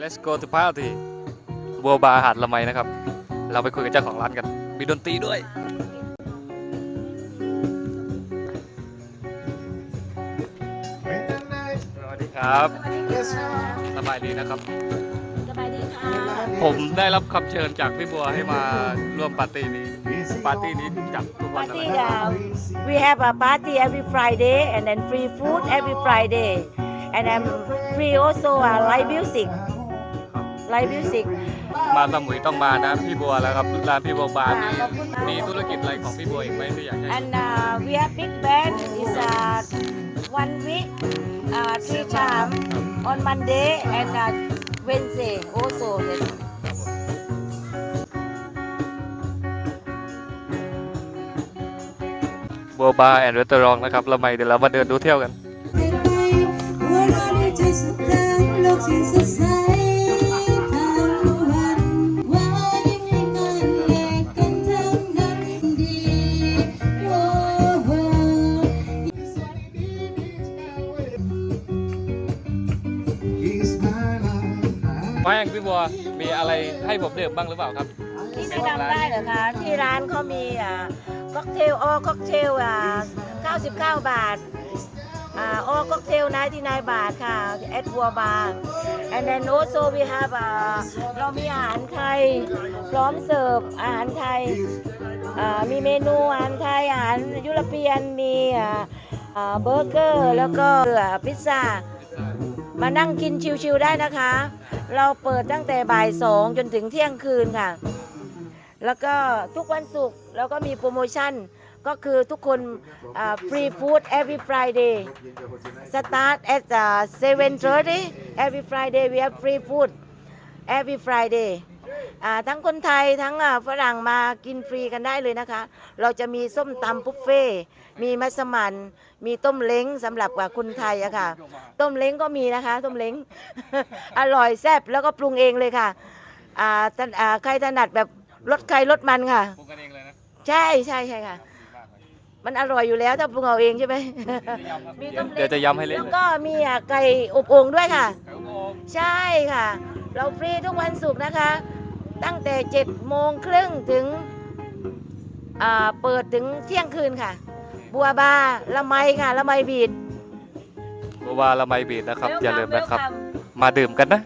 let's go to party บัวบาร์หาดละไมนะครับ เราไปคุยกับเจ้าของร้านกัน มีดนตรีด้วย สวัสดีครับ สบายดีนะครับ สบายดีค่ะผมได้รับคำเชิญจากพี่บัวให้มาร่วมปาร์ตี้นี้ ปาร์ตี้นี้จัดทุกวันปาร์อะไรตี้ uh, we have a party every Friday and then free food every Friday and then free also uh, live music live music มาสมุยต้องมานะพี่บัวแล้วครับร้านพี่บัวบาร์มีขอบคุณมากมีธุรกิจอะไรของพี่บัวอีกไหมที่อยากให้ and uh, we have big band is uh, one week uh, three time on Monday and uh, Wednesday also yes บัวบาร์แอนด์รีสอร์ทนะครับละไมเดี๋ยวเรามาเดินดูเที่ยวกันหัวเแป้งพี่บัวมีอะไรให้ผมดื่มบ้างหรือเปล่าครับ ที่แนะนำได้เหรอคะ ที่ร้านเขามีอ่าค็อกเทลออค็อกเทลอ่า99 บาทอ่าออค็อกเทล99บาทค่ะแอดบัวบาร์ and then also we have อ่าเรามีอาหารไทยพร้อมเสิร์ฟอาหารไทยอ่ามีเมนูอาหารไทยอาหารยุโรเปียนมีอ่าเบอร์เกอร์แล้วก็พิซซ่า มานั่งกินชิวๆได้นะคะ เราเปิดตั้งแต่บ่ายสองจนถึงเที่ยงคืนค่ะ แล้วก็ทุกวันศุกร์เราก็มีโปรโมชั่นก็คือทุกคนฟรีฟู้ด every Friday start at uh, 7:30 every Friday we have free food every Friday ทั้งคนไทยทั้งอ่าฝรั่งมากินฟรีกันได้เลยนะคะ เราจะมีส้มตำบุฟเฟ่ต์มีมัสมั่นมีต้มเล้งสำหรับว่าคนไทยอะค่ะ ต้มเล้งก็มีนะคะ ต้มเล้งอร่อยแซ่บแล้วก็ปรุงเองเลยค่ะอ่าถนอ่าใครถนัดแบบรสใครรสมันค่ะปรุงกันเองเลยนะใช่ใช่ใช่ค่ะ มันอร่อยอยู่แล้วถ้าปรุงเอาเองใช่ไหมมีต้มเดี๋เล้ยวจะย้ำให้เล่นแล้วเลยก็มีอะไก่อบโอ่งด้วยค่ะครับผมใช่ค่ะ เราฟรีทุกวันศุกร์นะคะ ตั้งแต่7จ็ดโมงครึ่งถึงอ่าเปิดถึงเที่ยงคืนค่ะ บัวบาร์ละไมค่ะละไมบีดบัวบาร์ละไมบีดนะครับ อย่าลืมนะครับ Welcome มาดื่มกันนะ